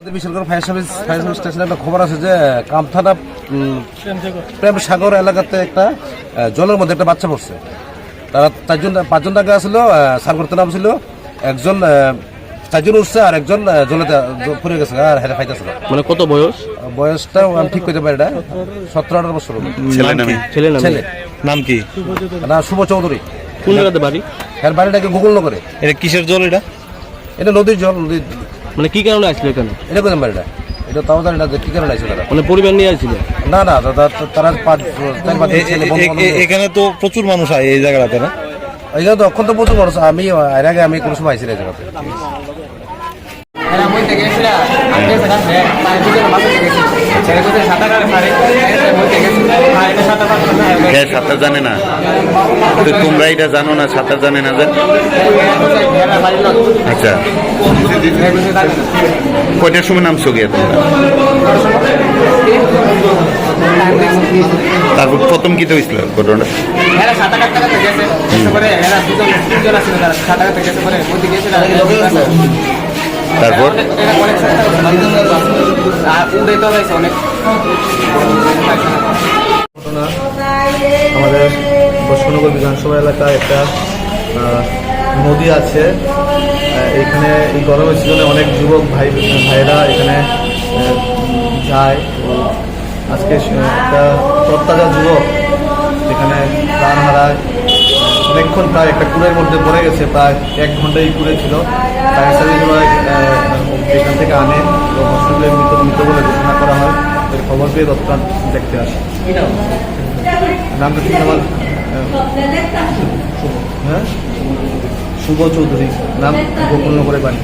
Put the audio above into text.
Bishalgarh fire service fire service স্টেশনে একটা খবর আছে যে কামথানা প্রেম সাগর এলাকাতে একটা জলের মধ্যে একটা বাচ্চা পড়ছে। তারা চারজন পাঁচজন টাকা আসলো সার করতে নাম ছিল একজন আহ, চারজন উঠছে আর একজন জলেতে পড়ে গেছে আর হেরে মানে কত বয়স? বয়সটা আমি ঠিক করতে পারি না সতেরো আঠারো বছর ছেলে নামে ছেলে না ছেলে। নাম কি? না শুভ চৌধুরী। কোন জায়গাতে বাড়ি? এর বাড়িটাকে গুগল নগরে এটা কিসের জল এটা? এটা নদীর জল নদীর মানে কি কারণে আসছিল এখানে? এটা কোথায় বাড়িটা এটা তাও জানি না যে কি কারণে তারা? মানে পরিবার নিয়ে আসছিল না না দাদা তারা পাঁচ চার পাঁচ এ- ছেলে বন্ধু বান্ধব। এখানে তো প্রচুর মানুষ হয় এই জায়গাটাতে না? এই এখানে তো প্রচুর মানুষ। আমি এর আগে আমি কোনো সময় আইসি না এই জায়গাতে। এরা মধ্যে গেছিল আগে সেটা পানি দিকে মাথা গেছে ছেলে কোথায় সাঁতার কাটে পারে গেছে আর এটা সাঁতার কাটতে না কে সাঁতার জানে না। তো তোমরা এটা জানো না সাঁতার জানে না যে আচ্ছা। কয়টার সময় নামছো গিয়ে তারপর প্রথম কি হয়েছিল ঘটনা এরা সাঁতার কাটতে কাটতে গেছে গেছে পরে এরা দুজন তিনজন আছে তারা সাঁতার কাটতে গেছে পরে মধ্যে গেছিল তারপর? আমাদের বৈষ্ণনগর বিধানসভা এলাকায় একটা নদী আছে। এখানে এই গরমের সিজনে অনেক যুবক ভাই ভাইরা এখানে যায়। আজকে একটা তত্তাজা যুবক এখানে প্রাণ হারায়। অনেকক্ষণ প্রায় একটা কুড়ের মধ্যে পড়ে গেছে প্রায় এক ঘন্টাই কুড়ে ছিল। ফায়ার সার্ভিস এখান থেকে আনে। তো হসপিটালে মৃত মৃত বলে ঘোষণা করা হয়। এর খবর পেয়ে তৎক্ষণাৎ দেখতে আসে। নামটা ঠিক আমার হ্যাঁ? শুভ চৌধুরী নাম গোপন্য করে বাড়ি।